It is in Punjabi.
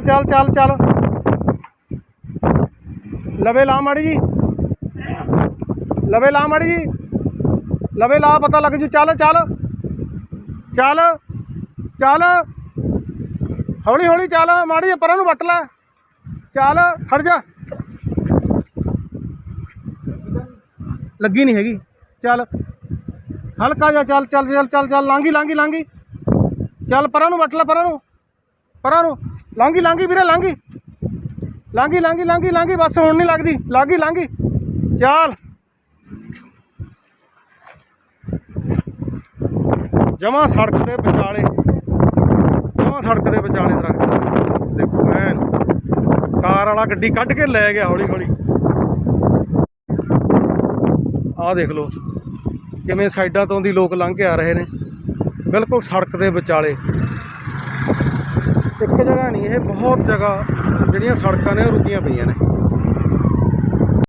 ਚੱਲ ਚੱਲ ਚੱਲ ਚੱਲ। ਲਵੇ ਲਾ ਮਾੜੀ ਜੀ। ਲਵੇ ਲਾ ਮਾੜੀ ਜੀ। ਲਵੇ ਲਾ, ਪਤਾ ਲੱਗ ਜੂ। ਚੱਲ ਚੱਲ। ਚੱਲ ਚੱਲ। ਹੌਲੀ ਹੌਲੀ ਚੱਲ। ਮਾੜੀ ਜੀ ਪਰਾਂ ਨੂੰ ਵੱਟ ਲੈ। ਚੱਲ, ਖੜ ਜਾ। ਲੱਗੀ ਨਹੀਂ ਹੈਗੀ। ਚੱਲ। ਹਲਕਾ ਜਿਹਾ ਚੱਲ ਚੱਲ ਚੱਲ ਚੱਲ। ਚੱਲ ਲਾਂਗੀ ਲਾਂਗੀ ਲਾਂਗੀ ਚੱਲ, ਪਰਾਂ ਨੂੰ ਵੱਟ ਲੈ, ਪਰਾਂ ਨੂੰ। ਪਰਾਂ ਨੂੰ। ਲਾਂਗੀ ਲਾਂਗੀ ਵੀਰੇ ਲਾਂਗੀ ਲਾਂਗੀ ਲਾਂਗੀ ਲਾਂਗੀ ਲਾਂਗੀ ਬਸ ਹੁਣ ਨਹੀਂ ਲੱਗਦੀ। ਲਾਂਗੀ ਲਾਂਗੀ ਚੱਲ। ਜਮਾ ਸੜਕ ਦੇ ਵਿਚਾਲੇ, ਜਮਾ ਸੜਕ ਦੇ ਵਿਚਾਲੇ ਦਰਖਤ ਦੇਖੋ ਐਨ ਕਾਰ ਵਾਲਾ ਗੱਡੀ ਕੱਢ ਕੇ ਲੈ ਗਿਆ ਹੌਲੀ ਹੌਲੀ ਆਹ ਦੇਖ ਲਓ, ਕਿਵੇਂ ਸਾਈਡਾਂ ਤੋਂ ਦੀ ਲੋਕ ਲੰਘ ਕੇ ਆ ਰਹੇ ਨੇ। ਬਿਲਕੁਲ ਸੜਕ ਦੇ ਵਿਚਾਲੇ। ਇੱਕ ਜਗ੍ਹਾ ਨਹੀਂ ਇਹ ਬਹੁਤ ਜਗ੍ਹਾ ਜਿਹੜੀਆਂ ਸੜਕਾਂ ਨੇ ਉਹ ਰੁਕੀਆਂ ਪਈਆਂ ਨੇ।